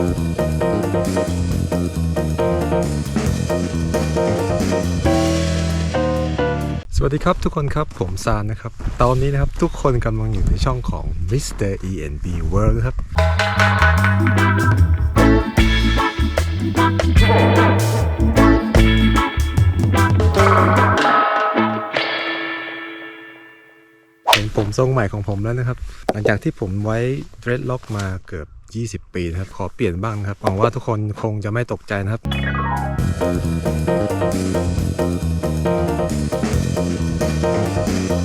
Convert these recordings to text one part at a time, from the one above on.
สวัสดีครับทุกคนครับผมซานนะครับ ตอนนี้นะครับทุกคนกำลังอยู่ในช่องของ Mr. ENB World ครับ เห็นผมทรงใหม่ของผมแล้วนะครับ หลังจากที่ผมไว้ dreadlock มาเกือบ 20 ปีนะครับ ขอเปลี่ยนบ้างนะครับ หวังว่าทุกคนคงจะไม่ตกใจนะครับ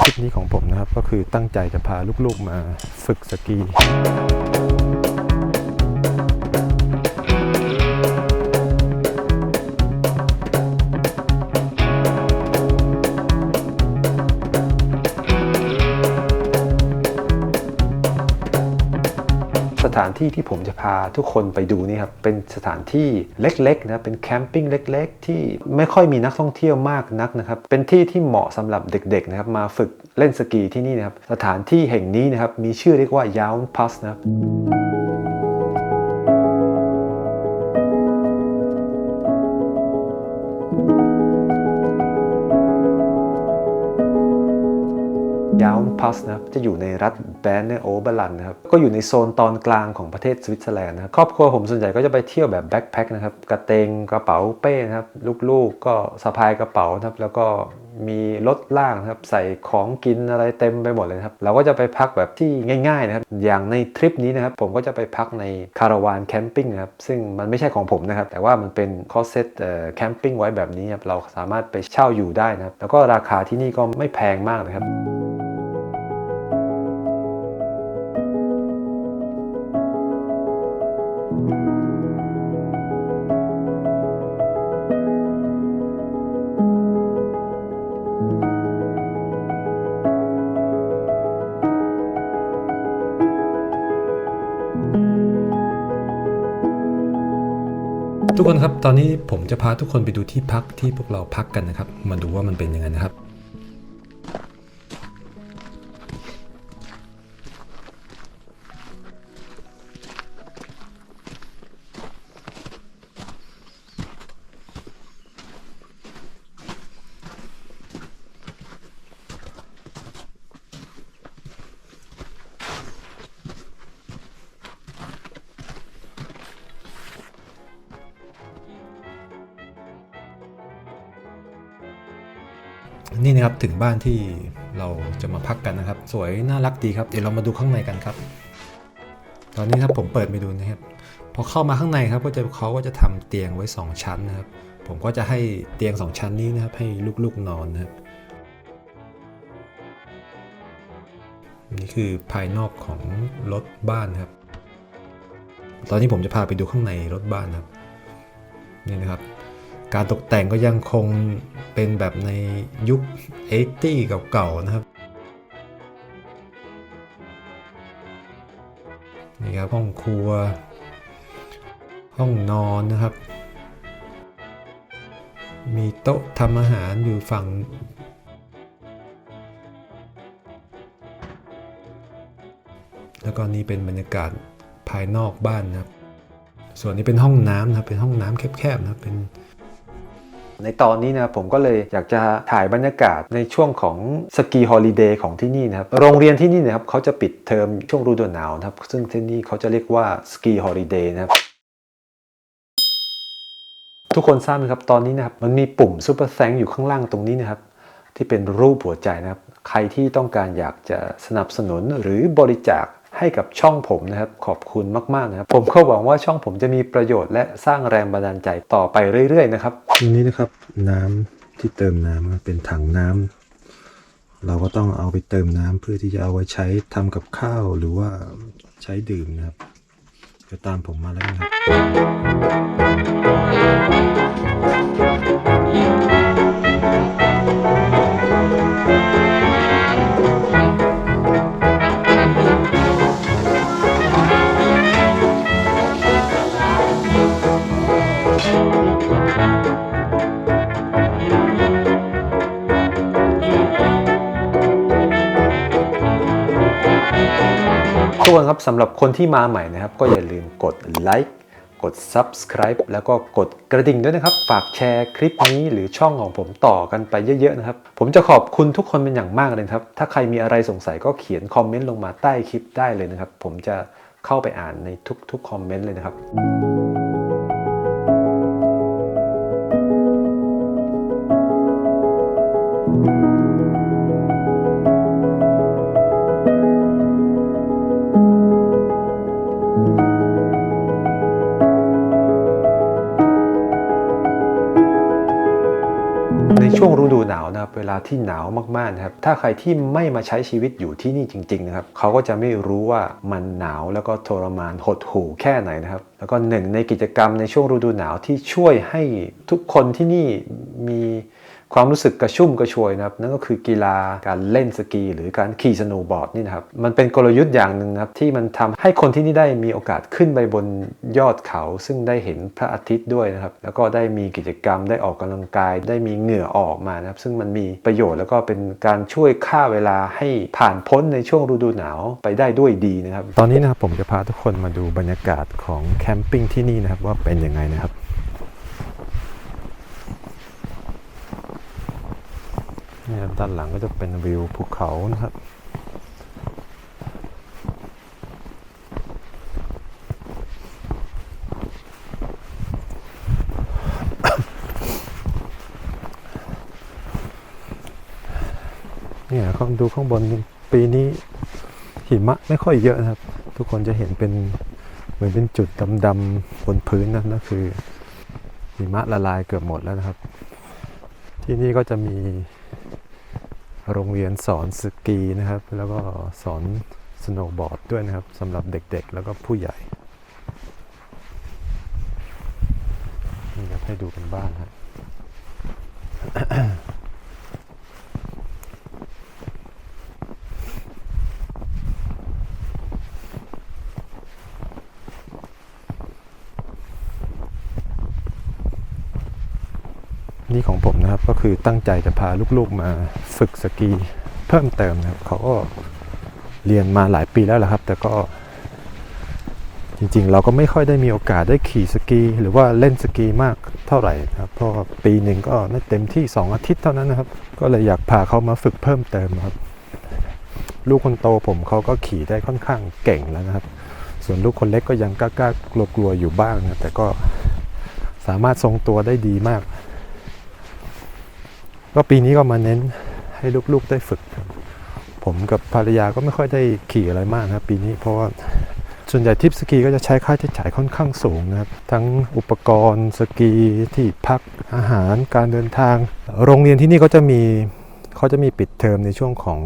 คลิปนี้ของผมนะครับก็คือตั้งใจจะพาลูกๆมาฝึกสกีานที่ที่ผมจะพาทุกคนไปดูนี่ครับเป็นสถานที่เล็กๆนะเป็นแคมปิ้งเล็ก ๆ ที่ไม่ค่อยมีนักท่องเที่ยวมากนักนะครับเป็นที่ที่เหมาะสำหรับเด็กๆนะครับมาฝึกเล่นสกีที่นี่นะครับสถานที่แห่งนี้นะครับมีชื่อเรียกว่ายาวน์พัสนะครับ พัสนะครับจะอยู่ในรัฐแบนเนโอเบร์ลันนะครับก็อยู่ในโซนตอนกลางของประเทศสวิตเซอร์แลนด์นะครับครอบครัวผมส่วนใหญ่ก็จะไปเที่ยวแบบแบ็คแพคนะครับกระเตงกระเป๋าเป้นะครับลูกๆก็สะพายกระเป๋านะครับแล้วก็มีรถล่างนะครับใส่ของกินอะไรเต็มไปหมดเลยนะครับเราก็จะไปพักแบบที่ง่ายๆนะครับอย่างในทริปนี้นะครับผมก็จะไปพักในคาราวานแคมปิ้งนะครับซึ่งมันไม่ใช่ของผมนะครับแต่ว่ามันเป็นคอเซ็ตแคมปิ้งไว้แบบนี้ครับเราสามารถไปเช่าอยู่ได้นะครับแล้วก็ราคาที่นี่ก็ไม่แพงมากนะครับ ทุกคนครับ ตอนนี้ผมจะพาทุกคนไปดูที่พักที่พวกเราพักกันนะครับ มาดูว่ามันเป็นยังไงนะครับ นี่นะครับถึงบ้านที่เราจะมาพักกันนะครับ สวยน่ารักดีครับเดี๋ยวเรามาดูข้างในกันครับ ตอนนี้ครับผมเปิดไปดูนะครับพอเข้ามาข้างในครับก็จะเขาก็จะทำเตียงไว้ 2 ชั้นนะครับ ผมก็จะให้เตียง 2 ชั้นนี้นะครับ ให้ลูกๆนอนนะครับนี่คือภายนอกของรถบ้านครับ ตอนนี้ผมจะพาไปดูข้างในรถบ้านนะครับนี่นะครับ การตกแต่งก็ยังคงเป็นแบบในยุค 80 เก่าๆนะครับนี่ครับห้องครัว ห้องนอนนะครับ มีโต๊ะทำอาหารอยู่ฝั่งแล้วก็นี่เป็นบรรยากาศภายนอกบ้านนะครับ ส่วนนี้เป็นห้องน้ำนะครับ เป็นห้องน้ำแคบๆนะครับ เป็น ในตอนนี้นะผมก็เลยอยากจะถ่ายบรรยากาศในช่วงของสกีฮอลิเดย์ของที่นี่นะครับโรงเรียนที่นี่นะครับเขาจะปิดเทอมช่วงฤดูหนาวนะครับ ซึ่งที่นี่เขาจะเรียกว่าสกีฮอลิเดย์นะครับทุกคนทราบไหมครับตอนนี้นะครับมันมีปุ่มซูเปอร์แ n งอยู่ข้างล่างตรงนี้นะครับที่เป็นรูปหัวใจนะครับ ใครที่ต้องการอยากจะสนับสนุนหรือบริจาค ให้กับช่องผมนะครับขอบคุณมากๆนะครับผมก็หวังว่าช่องผมจะมีประโยชน์และสร้างแรงบันดาลใจต่อไปเรื่อยๆนะครับตรงนี้นะครับน้ำที่เติมน้ำเป็นถังน้ำเราก็ต้องเอาไปเติมน้ำเพื่อที่จะเอาไว้ใช้ทำกับข้าวหรือว่าใช้ดื่มนะครับเดี๋ยวตามผมมาแล้วนครับทุกคนครับ สำหรับคนที่มาใหม่นะครับ ก็อย่าลืมกดไลค์กด subscribe แล้วก็กดกระดิ่งด้วยนะครับ ฝากแชร์คลิปนี้หรือช่องของผมต่อกันไปเยอะๆนะครับ ผมจะขอบคุณทุกคนเป็นอย่างมากเลยครับ ถ้าใครมีอะไรสงสัยก็เขียนคอมเมนต์ลงมาใต้คลิปได้เลยนะครับ ผมจะเข้าไปอ่านในทุกๆคอมเมนต์เลยนะครับ เวลาที่หนาวมากๆนะครับถ้าใครที่ไม่มาใช้ชีวิตอยู่ที่นี่จริงๆนะครับเขาก็จะไม่รู้ว่ามันหนาวแล้วก็ทรมานหดหู่แค่ไหนนะครับ แล้วก็หนึ่งในกิจกรรมในช่วงฤดูหนาวที่ช่วยให้ทุกคนที่นี่มี ความรู้สึกกระชุ่มกระชวยนะครับนั่นก็คือกีฬาการเล่นสกี หรือการขี่สโนว์บอร์ดนี่นะครับมันเป็นกลยุทธ์อย่างหนึ่งครับที่มันทำให้คนที่นี่ได้มีโอกาสขึ้นไปบนยอดเขา ซึ่งได้เห็นพระอาทิตย์ด้วยนะครับแล้วก็ได้มีกิจกรรมได้ออกกำลังกาย ได้มีเหงื่อออกมานะครับซึ่งมันมีประโยชน์แล้วก็เป็นการช่วยฆ่าเวลาให้ผ่านพ้นในช่วงฤดูหนาวไปได้ด้วยดีนะครับตอนนี้นะครับผมจะพาทุกคนมาดูบรรยากาศของแคมปิ้งที่นี่นะครับว่าเป็นยังไงนะครับ นี่ด้านหลังก็จะเป็นวิวภูเขานะครับเนี่ยข้างดูข้างบนปีนี้หิมะไม่ค่อยเยอะนะครับ ทุกคนจะเห็นเป็นเหมือนเป็นจุดดำๆบนพื้นนะนั่นคือหิมะละลายเกือบหมดแล้วนะครับ ที่นี่ก็จะมี โรงเรียนสอนสกีนะครับ แล้วก็สอนสโนว์บอร์ดด้วยนะครับสำหรับเด็กๆ แล้วก็ผู้ใหญ่นี่ครับให้ดูกันบ้านครับ นี่ของผมนะครับก็คือตั้งใจจะพาลูกๆมาฝึกสกีเพิ่มเติมนะครับเขาก็เรียนมาหลายปีแล้วแหละครับ แต่ก็จริงๆ เราก็ไม่ค่อยได้มีโอกาสได้ขี่สกี หรือว่าเล่นสกีมากเท่าไหร่นะครับเพราะปีหนึ่งก็ไม่เต็มที่ 2 อาทิตย์เท่านั้นนะครับ ก็เลยอยากพาเขามาฝึกเพิ่มเติมครับ ลูกคนโตผมเขาก็ขี่ได้ค่อนข้างเก่งแล้วนะครับ ส่วนลูกคนเล็กก็ยังกล้าๆกลัวๆอยู่บ้างนะแต่ก็สามารถทรงตัวได้ดีมาก ก็ปีนี้ก็มาเน้นให้ลูกๆได้ฝึก ผมกับภรรยาก็ไม่ค่อยได้ขี่อะไรมากนะปีนี้เพราะว่าส่วนใหญ่ทริปสกีก็จะใช้ค่าใช้จ่ายค่อนข้างสูงนะครับ ทั้งอุปกรณ์สกีที่พักอาหารการเดินทาง โรงเรียนที่นี่ก็จะมีเขาจะมีปิดเทอมในช่วงของ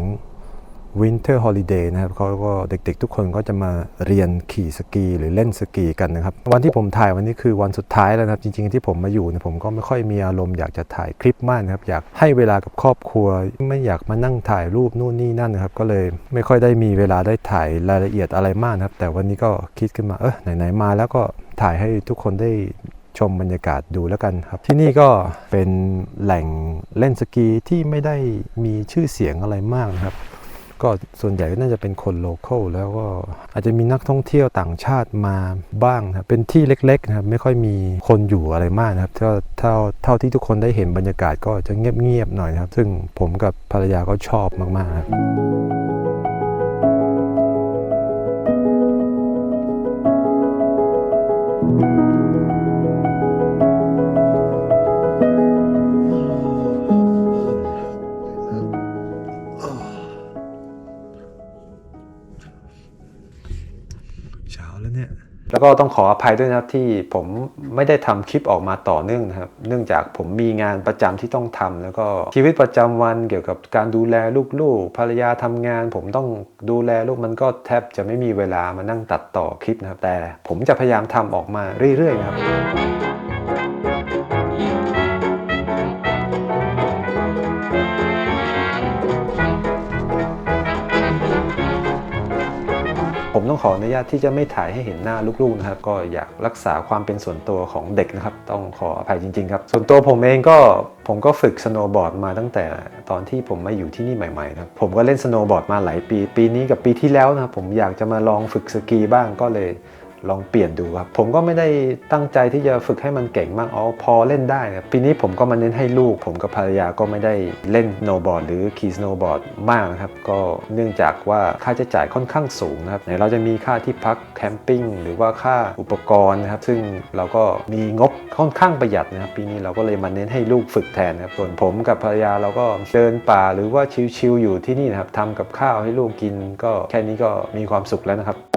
Winter Holiday นะครับเขาก็เด็กๆ ทุกคนก็จะมาเรียนขี่สกีหรือเล่นสกีกันนะครับ วันที่ผมถ่ายวันนี้คือวันสุดท้ายแล้วนะครับ จริงๆที่ผมมาอยู่เนี่ยผมก็ไม่ค่อยมีอารมณ์อยากจะถ่ายคลิปมากนะครับ อยากให้เวลากับครอบครัว ไม่อยากมานั่งถ่ายรูปนู่นนี่นั่นนะครับ ก็เลยไม่ค่อยได้มีเวลาได้ถ่ายรายละเอียดอะไรมากนะครับ แต่วันนี้ก็คิดขึ้นมาเออไหนๆมาแล้วก็ถ่ายให้ทุกคนได้ชมบรรยากาศดูแล้วกันครับ ที่นี่ก็เป็นแหล่งเล่นสกีที่ไม่ได้มีชื่อเสียงอะไรมากนะครับ ก็ส่วนใหญ่ก็น่าจะเป็นคนโลเคอลแล้วก็อาจจะมีนักท่องเที่ยวต่างชาติมาบ้างนะครับเป็นที่เล็กๆนะครับไม่ค่อยมีคนอยู่อะไรมากนะครับเท่าเท่าเท่าที่ทุกคนได้เห็นบรรยากาศก็จะเงียบๆหน่อยนะครับ ซึ่งผมกับภรรยาก็ชอบมากๆครับ เช้าแล้วเนี่ย แล้วก็ต้องขออภัยด้วยนะครับที่ผมไม่ได้ทำคลิปออกมาต่อเนื่องนะครับ เนื่องจากผมมีงานประจำที่ต้องทำแล้วก็ชีวิตประจำวันเกี่ยวกับการดูแลลูกๆภรรยาทำงาน ผมต้องดูแลลูกมันก็แทบจะไม่มีเวลามานั่งตัดต่อคลิปนะครับ แต่ผมจะพยายามทำออกมาเรื่อยๆนะครับ ต้องขออนุญาตที่จะไม่ถ่ายให้เห็นหน้าลูกๆนะครับ ก็อยากรักษาความเป็นส่วนตัวของเด็กนะครับ ต้องขออภัยจริงๆครับ ส่วนตัวผมเองก็ผมก็ฝึกสโนว์บอร์ดมาตั้งแต่ตอนที่ผมมาอยู่ที่นี่ใหม่ๆนะครับผมก็เล่นสโนว์บอร์ดมาหลายปี ปีนี้กับปีที่แล้วนะครับผมอยากจะมาลองฝึกสกีบ้างก็เลย ลองเปลี่ยนดูครับ ผมก็ไม่ได้ตั้งใจที่จะฝึกให้มันเก่งมากอ๋อพอเล่นได้ครับปีนี้ผมก็มาเน้นให้ลูก ผมกับภรรยาก็ไม่ได้เล่นโนบอร์ดหรือขี่สโนบอร์ดมากนะครับ ก็เนื่องจากว่าค่าใช้จ่ายค่อนข้างสูงนะครับไหนเราจะมีค่าที่พักแคมปิ้งหรือว่าค่าอุปกรณ์นะครับ ซึ่งเราก็มีงบค่อนข้างประหยัดนะครับ ปีนี้เราก็เลยมาเน้นให้ลูกฝึกแทนนะครับส่วนผมกับภรรยาเราก็เดินป่าหรือว่าชิลๆอยู่ที่นี่นะครับทำกับข้าวให้ลูกกินก็แค่นี้ก็มีความสุขแล้วนะครับ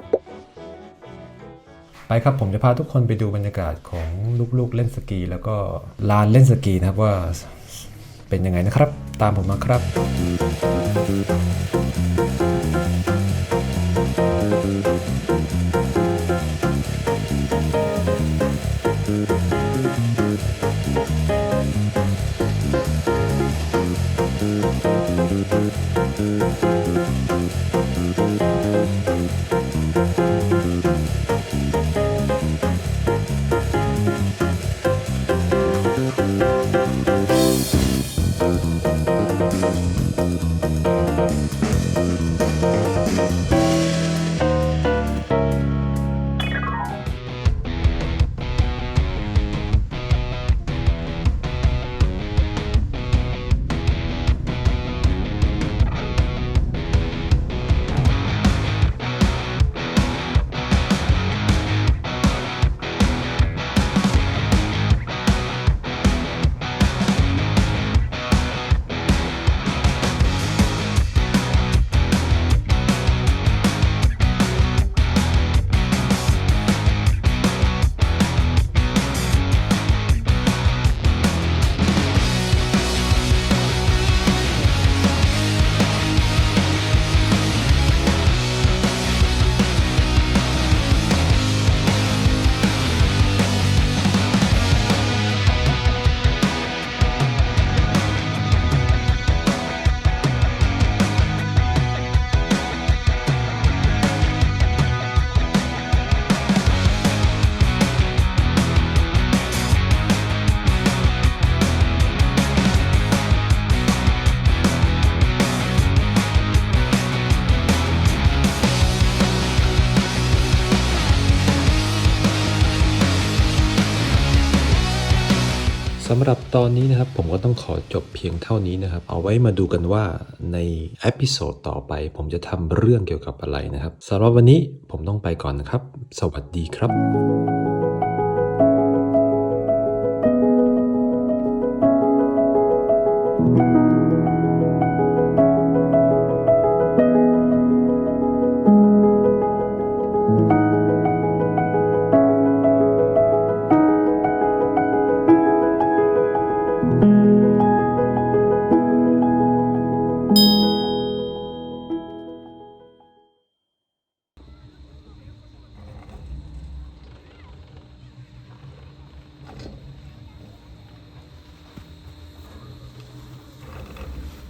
ไปครับผมจะพาทุกคนไปดูบรรยากาศของลูกๆเล่นสกี แล้วก็ลานเล่นสกีนะครับว่าเป็นยังไงนะครับ ตามผมมาครับ สำหรับตอนนี้นะครับผมก็ต้องขอจบเพียงเท่านี้นะครับ เอาไว้มาดูกันว่าในเอพิโซดต่อไป ผมจะทำเรื่องเกี่ยวกับอะไรนะครับสำหรับวันนี้ผมต้องไปก่อนนะครับ สวัสดีครับ